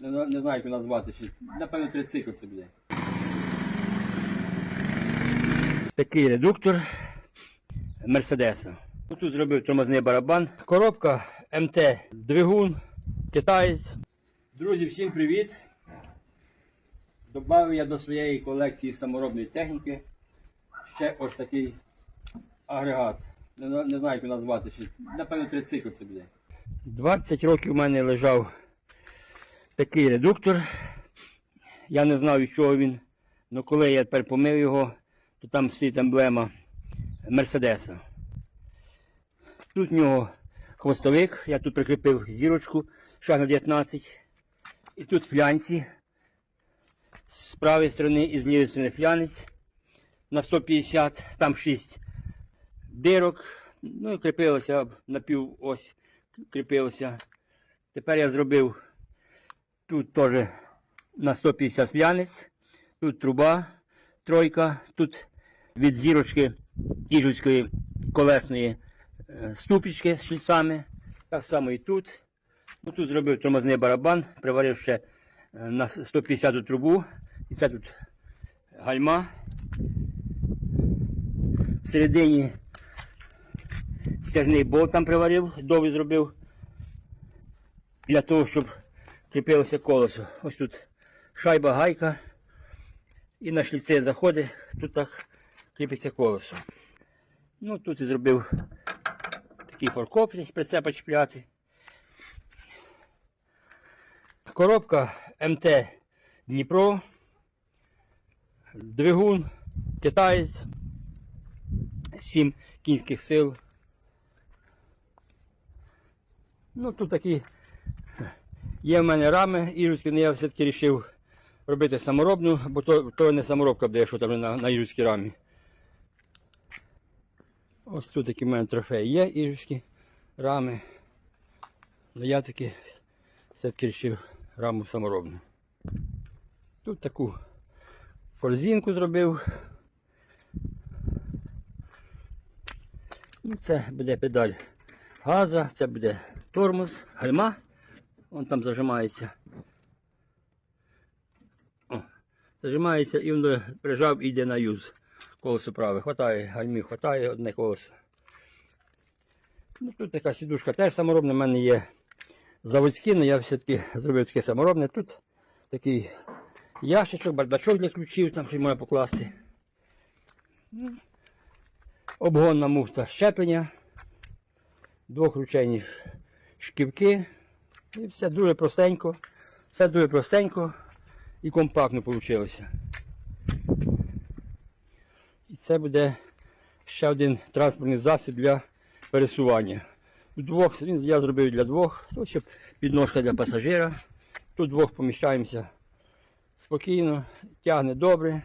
Не, не знаю, як його назвати. Ще. Напевно, трицикл це буде. Такий редуктор Мерседеса. Тут зробив тормозний барабан. Коробка МТ двигун, китаєць. Друзі, всім привіт! Добавив я до своєї колекції саморобної техніки ще ось такий агрегат. Не, не знаю, як його назвати. Ще. Напевно, трицикл це буде. 20 років у мене лежав такий редуктор. Я не знав, від чого він. але коли я тепер помив його, то там стоїть емблема Мерседеса. Тут в нього хвостовик, я тут прикріпив зірочку шаг на 19. І тут флянці. З правої сторони і з лівої сторони флянець на 150, там 6 дирок. Ну і кріпилося на пів ось кріпилося. Тепер я зробив тут теж на 150 п'яниць, тут труба, тройка, тут від зірочки іжуцької колесної е, ступічки з шліцами. Так само і тут. Ну, тут зробив тормозний барабан, приварив ще е, на 150 трубу. І це тут гальма. Всередині стяжний болт там приварив, довгий зробив для того, щоб кріпилося колесо. Ось тут шайба, гайка. І на шліце заходить, тут так кріпиться колесо. Ну, тут і зробив такий форкоп, десь прицепа чіпляти. Коробка МТ Дніпро. Двигун, китаєць, 7 кінських сил. Ну, тут такі є в мене рами ірські, але я все-таки вирішив робити саморобну, бо то, то не саморобка буде, що там на, на ірській рамі. Ось тут такі в мене трофеї є ірські рами. Але я таки все-таки вирішив раму саморобну. Тут таку корзинку зробив. Ну, це буде педаль газа, це буде тормоз, гальма. Вон там зажимається. О, зажимається і воно прижав і йде на юз. Колесо праве. Хватає, гальмі хватає одне колесо. Ну, тут така сідушка теж саморобна. У мене є заводські, але я все-таки зробив таке саморобне. Тут такий ящичок, бардачок для ключів, там ще можна покласти. Обгонна муфта щеплення, двохручейні шківки. І все дуже простенько. Все дуже простенько і компактно вийшло. І це буде ще один транспортний засіб для пересування. Двох, я зробив для двох, Тут ще підножка для пасажира. Тут двох поміщаємося спокійно, тягне добре.